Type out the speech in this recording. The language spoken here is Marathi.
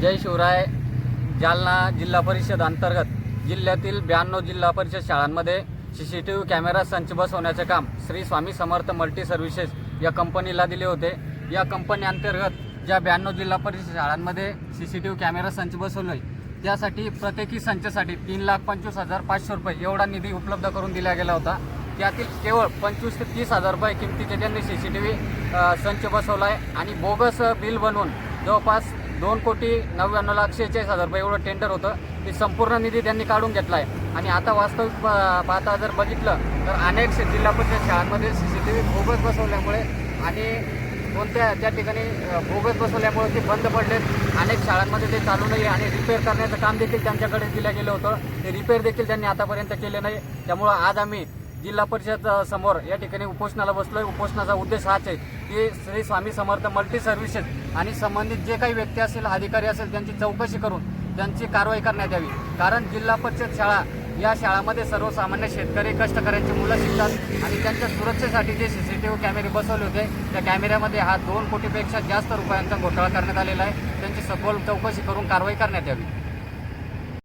जय शिवराय जालना जिल्हा परिषद अंतर्गत जिल्ह्यातील ब्याण्णव जिल्हा परिषद शाळांमध्ये C C T V camera संच बसवण्याचे काम श्री स्वामी समर्थ मल्टी सर्व्हिसेस या कंपनीला दिले होते. या कंपनी अंतर्गत ज्या ब्याण्णव जिल्हा परिषद शाळांमध्ये C C T V camera संच बसवलं आहे त्यासाठी प्रत्येकी संचासाठी तीन लाख पंचवीस हजार पाचशे रुपये एवढा निधी उपलब्ध करून दिला गेला होता. त्यातील केवळ पंचवीस ते तीस हजार रुपये किमतीचे त्यांनी सी सी टी व्ही संच बसवला आहे आणि बोगस बिल बनवून जवळपास दोन कोटी नव्याण्णव लाख शेहेचाळीस हजार रुपये एवढं टेंडर होतं. ते संपूर्ण निधी त्यांनी काढून घेतला आहे आणि आता वास्तविक पाहता जर बघितलं तर अनेक जिल्हा परिषद शाळांमध्ये C C T V bogus बसवल्यामुळे आणि कोणत्या त्या ठिकाणी भोगस बोगस बसवल्यामुळे ते बंद पडलेत अनेक शाळांमध्ये ते चालू नाही आणि रिपेअर करण्याचं काम देखील त्यांच्याकडे दिलं गेलं होतं. ते रिपेअर देखील त्यांनी आतापर्यंत केले नाही. त्यामुळं आज आम्ही जिल्हा परिषद समोर या ठिकाणी उपोषणाला बसलोय. उपोषणाचा उद्देश हाच आहे की श्री स्वामी समर्थ मल्टी सर्व्हिसेस आणि संबंधित जे काही व्यक्ती असेल अधिकारी असेल त्यांची चौकशी करून त्यांची कारवाई करण्यात यावी. कारण जिल्हा परिषद शाळा या शाळामध्ये सर्वसामान्य शेतकरी कष्टकऱ्यांची मुलं शिकतात आणि त्यांच्या सुरक्षेसाठी जे सी सी टी व्ही कॅमेरे बसवले होते त्या कॅमेऱ्यामध्ये हा दोन कोटीपेक्षा जास्त रुपयांचा घोटाळा करण्यात आलेला आहे. त्यांची सखोल चौकशी करून कारवाई करण्यात यावी.